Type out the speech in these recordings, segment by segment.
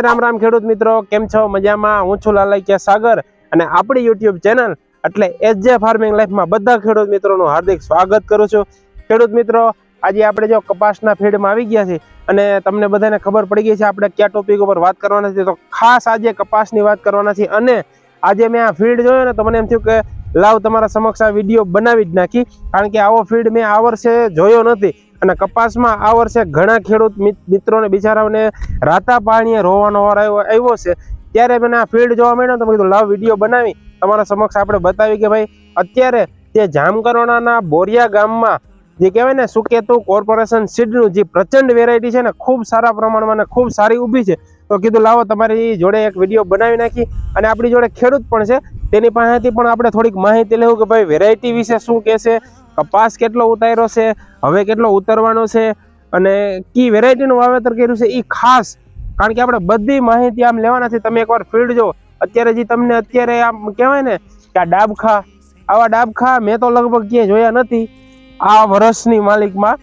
રામ રામ ખેડૂત મિત્રો, કેમ છો? મજામાં? હું છું લાલૈયા સાગર અને આપણી યુટ્યુબ ચેનલ એટલે એસજે ફાર્મિંગ લાઈફમાં બધા ખેડૂત મિત્રોનું હાર્દિક સ્વાગત કરું છું. ખેડૂત મિત્રો, આજે આપણે જો કપાસના ફીડમાં આવી ગયા છે અને તમને બધાને ખબર પડી ગઈ છે, આપણે કયા ટોપિક ઉપર વાત કરવાના છે તો ખાસ આજે કપાસની વાત કરવાના છે અને આજે મેં આ ફીડ જોયો ને તો મને એમ થયું કે લાવ તમારા સમક્ષ આ વીડિયો બનાવી જ નાખી. કારણ કે આવો ફીડ મેં આ વર્ષે જોયો નથી. અને કપાસમાં આ વર્ષે ઘણા ખેડૂત મિત્રોને, બિચારાઓને રાતા પાણીએ રોવાનો વાર આવ્યો છે. ત્યારે મને આ ફિલ્ડ જોવા મળ્યો તો કીધું, લાવ વીડિયો બનાવી. તમારા સમક્ષ આપણે બતાવી કે ભાઈ, અત્યારે જે જામકરોણાના બોરિયા ગામમાં જે કહેવાય ને સુકેતુ કોર્પોરેશન સીડનું જે પ્રચંડ વેરાયટી છે ને, ખૂબ સારા પ્રમાણમાં ને ખૂબ સારી ઊભી છે, તો કીધું, લાવો, તમારી જોડે એક વીડિયો બનાવી નાખી. અને આપણી જોડે ખેડૂત પણ છે. તેની પાસેથી પણ આપણે થોડીક માહિતી લેવું કે ભાઈ વેરાયટી વિશે શું કહેશે? કપાસ કેટલો ઉતાર્યો છે, હવે કેટલો ઉતરવાનો છે, અને કી વેરાયટીનું વાવેતર કર્યું છે એ ખાસ. કારણ કે આપણે બધી માહિતી આમ લેવાના છે તમે એકવાર ફિલ્ડ જો, અત્યારે જે તમને અત્યારે આમ કહેવાય ને કે આ ડાબખા, આવા ડાબખા મેં તો લગભગ ક્યાંય જોયા નથી, આ વર્ષની માલિકમાં.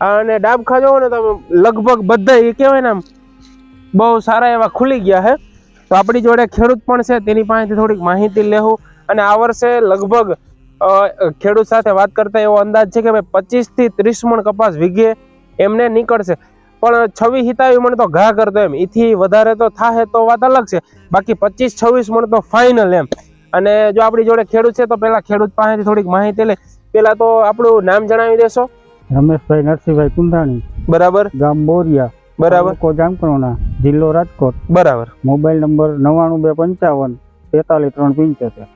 અને ડાબખા જોવો ને તમે લગભગ બધા એ કહેવાય ને આમ બહુ સારા એવા ખુલી ગયા છે તો આપણી જોડે ખેડૂત પણ છે, તેની પાસેથી થોડીક માહિતી લેવું અને આ વર્ષે લગભગ ખેડૂત સાથે વાત કરતા એવો અંદાજ છે કે ભાઈ પચીસથી ત્રીસ મણ કપાસ વીઘે એમને નીકળશે. પણ છવ્વીસ હિતાવી મણ તો ઘા કરતો એમ. એથી વધારે તો થાય તો વાત અલગ છે. બાકી પચીસ છવ્વીસ મણ તો ફાઇનલ એમ. અને જો આપણી જોડે ખેડૂત છે તો પેલા ખેડૂત પાસેથી થોડીક માહિતી લે. પેલા તો આપણું નામ જણાવી દેશો. રમેશભાઈ નરસિંહભાઈ કુંધાણી બરાબર. ગામ બોરિયા. બરાબર. તાલુકો જિલ્લો રાજકોટ. બરાબર. મોબાઈલ નંબર નવ્વાણું બે પંચાવન તેતાલીસ ત્રણ પંચોતેર.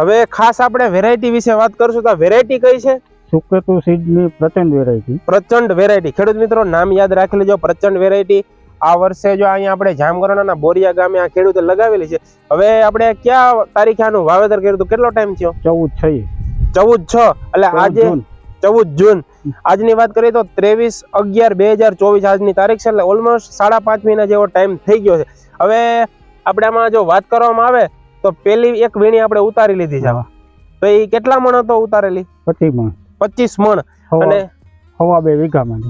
હવે ખાસ આપણે વેરાયટી વિશે વાત કરશું તો વેરાયટી કઈ છે? સુકેતુ સીડની પ્રચંડ વેરાયટી પ્રચંડ વેરાયટી ખેડૂત મિત્રો નામ યાદ રાખી લેજો પ્રચંડ વેરાયટી આ વર્ષે જો અહીંયા આપણે જામગરણાના બોરિયા ગામે આ ખેડૂતે લગાવેલી છે. હવે આપણે ક્યાં તારીખે આનું વાવેતર કર્યું હતું? કેટલો ટાઈમ થયો? ચૌદ છ ચૌદ છ. એટલે આજે ચૌદ જૂન. આજની વાત કરીએ તો ત્રેવીસ અગિયાર બે હજાર ચોવીસ આજની તારીખ છે એટલે ઓલમોસ્ટ સાડા પાંચ મહિના જેવો ટાઈમ થઈ ગયો છે. હવે આપણે આમાં જો વાત કરવામાં આવે તો પેલી એક વીણી આપણે ઉતારી લીધી છે. તો એ કેટલા મણ હતો ઉતારેલી? પચીસ મણ. પચીસ મણ. અને હવા બે વીઘામાં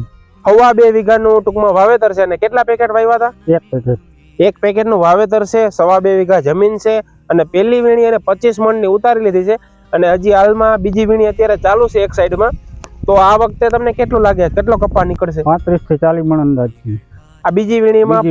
હવા બે વીઘાનું ટૂંકમાં વાવેતર છે અને કેટલા પેકેટ વાવ્યા હતા? એક પેકેટ. એક પેકેટનું વાવેતર છે સવા બે વીઘા જમીન છે અને પેલી વીણી અને પચીસ મણની ઉતારી લીધી છે. અને હજી હાલમાં બીજી વીણી અત્યારે ચાલુ છે એક સાઈડમાં. તો આ વખતે તમને કેટલું લાગે? કેટલો કપા નીકળશે? પાંત્રીસથી ચાલીસ મણ અંદાજ આ બીજી વીણીમાં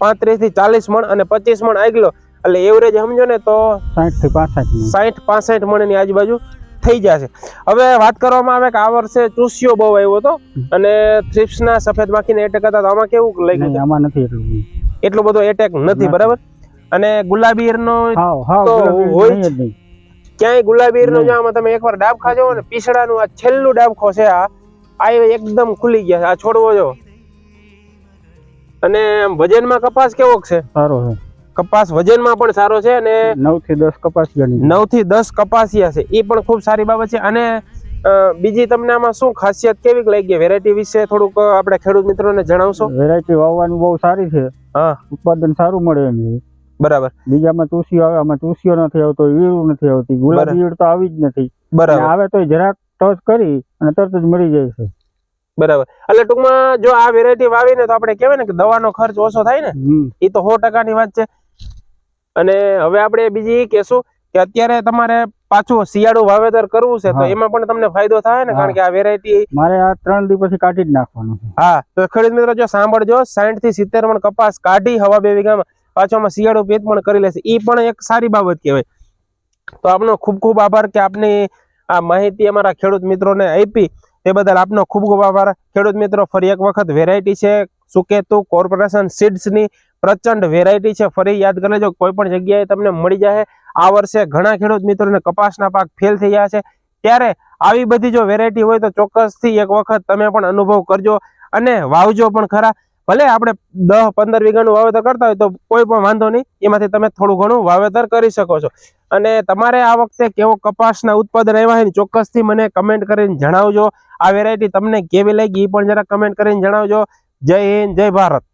પાંત્રીસથી ચાલીસ મણ અને પચીસ મણ આગલો એટલે એવરેજ સમજો ને તો સાઠથી પાસઠ સાઠ પાસઠ મણની આજુબાજુ થઈ જશે. હવે વાત કરવામાં આવે કે આ વર્ષે ચૂસ્યો બહુ આવ્યો હતો અને થ્રિપ્સના સફેદ માખીને એટેક હતા તો આમાં કેવું લઈ ગયું આમાં નથી એટલું એટલો બધો એટેક નથી. બરાબર? અને ગુલાબી હાવ તો હોય જ. ક્યાંય ગુલાબી જો આમાં તમે એકવાર ડાબ ખાજો ને પીસડાનું આ છેલ્લું ડાબખો છે આ આ એકદમ ખુલી ગયા છે. આ છોડવો જો. અને વજનમાં કપાસ કેવો છે? સારો છે. કપાસ વજનમાં પણ સારો છે અને નવથી દસ કપાસ નવથી દસ કપાસિયા છે. એ પણ ખૂબ સારી બાબત છે. અને બીજી તમને આમાં શું ખાસિયત કેવી લાગી? વેરાયટી વિશે થોડુંક આપણે ખેડૂત મિત્રોને જણાવશો? વેરાયટી વાવવાની બહુ સારી છે. હા. ઉત્પાદન સારું મળે એમ બરાબર. બીજામાં તુસી આવે આમાં તુસીઓ નથી આવતો ઈયળું નથી આવતી. ગુલાબી ઈયળ તો આવી જ નથી. બરાબર. આવે તો જરાક ટચ કરી અને તરત જ મળી જાય છે. બરાબર. એટલે ટૂંકમાં જો આ વેરાયટી વાવીને તો આપણે કહેવાય ને કે દવાનો ખર્ચ ઓછો થાય ને? એ તો સો ટકાની વાત છે. અને હવે આપણે બીજી એ કહેશું કે અત્યારે તમારે પાછું શિયાળુ વાવેતર કરવું છે તો એમાં પણ તમને ફાયદો થાય ને? કારણ કે આ વેરાયટી મારે આ ત્રણ દિવસ કાઢી જ નાખવાનું હા તો ખેડૂત મિત્રો જો સાંભળજો સાઠથી સિત્તેર મણ કપાસ કાઢી હવા બે વીઘામાં પાછોમાં શિયાળુ પેત પણ કરી લેશે. એ પણ એક સારી બાબત કહેવાય. તો આપનો ખૂબ ખૂબ આભાર કે આપની આ માહિતી અમારા ખેડૂત મિત્રોને આપી. તે બદલ આપનો ખૂબ ખૂબ આભાર. ખેડૂત મિત્રો ફરી એક વખત વેરાયટી છે. સુકેતુ કોર્પોરેશન સીડ્સની પ્રચંડ વેરાયટી છે. ફરી યાદ કરી લેજો કોઈ પણ જગ્યાએ તમને મળી જાય આ વર્ષે ઘણા ખેડૂત મિત્રોને કપાસના પાક ફેલ થઈ ગયા છે. ત્યારે આવી બધી જો વેરાયટી હોય તો ચોક્કસથી એક વખત તમે પણ અનુભવ કરજો અને વાવજો પણ ખરા. ભલે આપણે દસ પંદર વીઘાનું વાવેતર કરતા હોય તો કોઈ પણ વાંધો નહીં, એમાંથી તમે થોડું ઘણું વાવેતર કરી શકો છો. અને તમારે આ વખતે કેવો કપાસના ઉત્પાદન આવ્યા હોય ચોક્કસથી મને કમેન્ટ કરીને જણાવજો. આ વેરાયટી તમને કેવી લાગી એ પણ જરા કમેન્ટ કરીને જણાવજો. જય હિન્દ, જય ભારત.